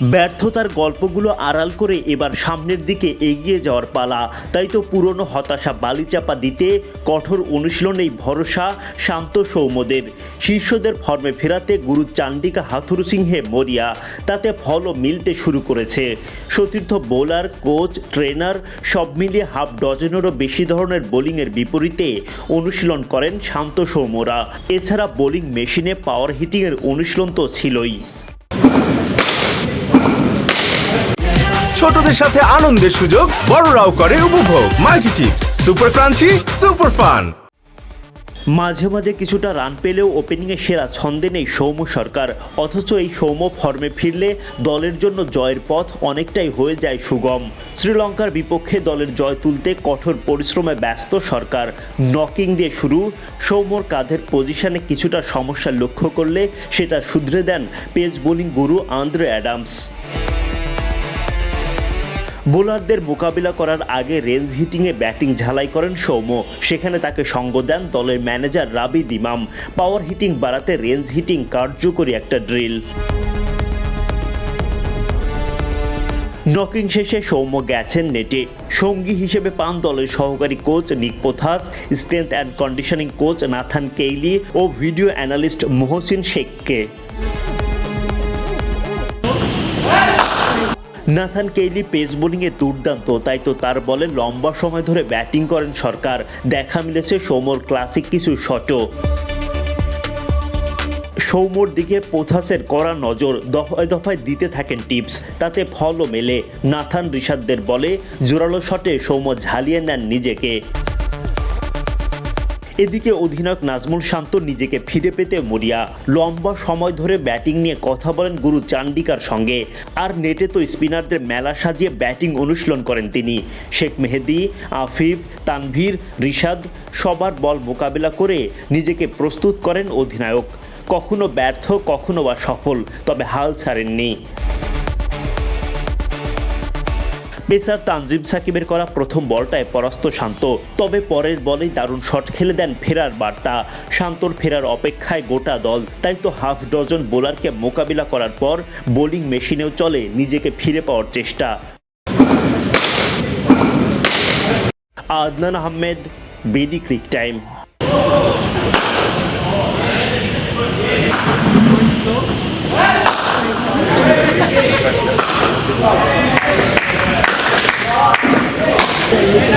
ব্যর্থতার গল্পগুলো আড়াল করে এবার সামনের দিকে এগিয়ে যাওয়ার পালা। তাই তো পুরনো হতাশা বালিচাপা দিতে কঠোর অনুশীলনেই ভরসা শান্ত সৌম্যদের। শীর্ষদের ফর্মে ফেরাতে গুরু চান্ডিকা হাথুরু সিংহে মরিয়া। তাতে ফলও মিলতে শুরু করেছে। সতীর্থ বোলার, কোচ, ট্রেনার সব মিলিয়ে হাফ ডজনেরও বেশি ধরনের বোলিংয়ের বিপরীতে অনুশীলন করেন শান্ত সৌম্যরা। এছাড়া বোলিং মেশিনে পাওয়ার হিটিংয়ের অনুশীলন তো ছিলই। ছোটদের সাথে আনন্দের সুযোগ বড়রাও করে উপভোগ। Multi chips, super crunchy, super fun. মাঝে মাঝে কিছুটা রান পেলেও ওপেনিংয়ে সেরা ছন্দে নেই সৌম্য সরকার। অথচ এই সৌম্য ফর্মে ফিরলে দলের জন্য জয়ের পথ অনেকটাই হয়ে যায় সুগম। শ্রীলঙ্কার বিপক্ষে দলের জয় তুলতে কঠোর পরিশ্রমে ব্যস্ত সরকার। নকিং দিয়ে শুরু, সৌম্যর কাঁধের পজিশনে কিছুটা সমস্যা লক্ষ্য করলে সেটা শুধরে দেন পেস বোলিং গুরু আন্দ্রে অ্যাডামস। বোলারদের মোকাবিলা করার আগে রেঞ্জ হিটিংয়ে ব্যাটিং ঝালাই করেন সৌম্য। সেখানে তাকে সঙ্গ দেন দলের ম্যানেজার রাবি দিমাম। পাওয়ার হিটিং বাড়াতে রেঞ্জ হিটিং কার্যকরী একটা ড্রিল। নকিং শেষে সৌম্য গেছেন নেটে। সঙ্গী হিসেবে পান দলের সহকারী coach Nick Pothas, strength and conditioning coach Nathan Kiely O video analyst Mohsin শেখকে। নাথান কেইলি পেস বোলিংয়ে দুর্দান্ত, তাই তো তার বলে লম্বা সময় ধরে ব্যাটিং করেন সরকার। দেখা মিলেছে সৌম্যর ক্লাসিক কিছু শটও। সৌম্যর দিকে পোথাসের কড়া নজর দফায় দফায় দিতে থাকেন টিপস, তাতে ফলও মেলে। নাথান ঋষাদদের বলে, জোরালো শটে সৌম্য ঝালিয়ে নেন নিজেকে। এদিকে অধিনায়ক নাজমুল শান্ত নিজেকে ফিরে পেতে মরিয়া। লম্বা সময় ধরে ব্যাটিং নিয়ে কথা বলেন গুরু চান্ডিকার সঙ্গে। আর নেটে তো স্পিনারদের মেলা সাজিয়ে ব্যাটিং অনুশীলন করেন তিনি। শেখ মেহেদি, আফিফ, তানভীর, রিশাদ সবার বল মোকাবেলা করে নিজেকে প্রস্তুত করেন অধিনায়ক। কখনো ব্যর্থ, কখনো বা সফল, তবে হাল ছাড়েননি। পেসার তানজিম সাকিবের করা প্রথম বলটায় পরাস্ত শান্ত। তবে পরের বলেই দারুণ শট খেলে দেন ফেরার বার্তা। শান্তর ফেরার অপেক্ষায় গোটা দল, তাই তো হাফ ডজন বোলারকে মোকাবিলা করার পর বোলিং মেশিনেও চলে নিজেকে ফিরে পাওয়ার চেষ্টা। আদনান আহমেদ, বেদি ক্রিক টাইম।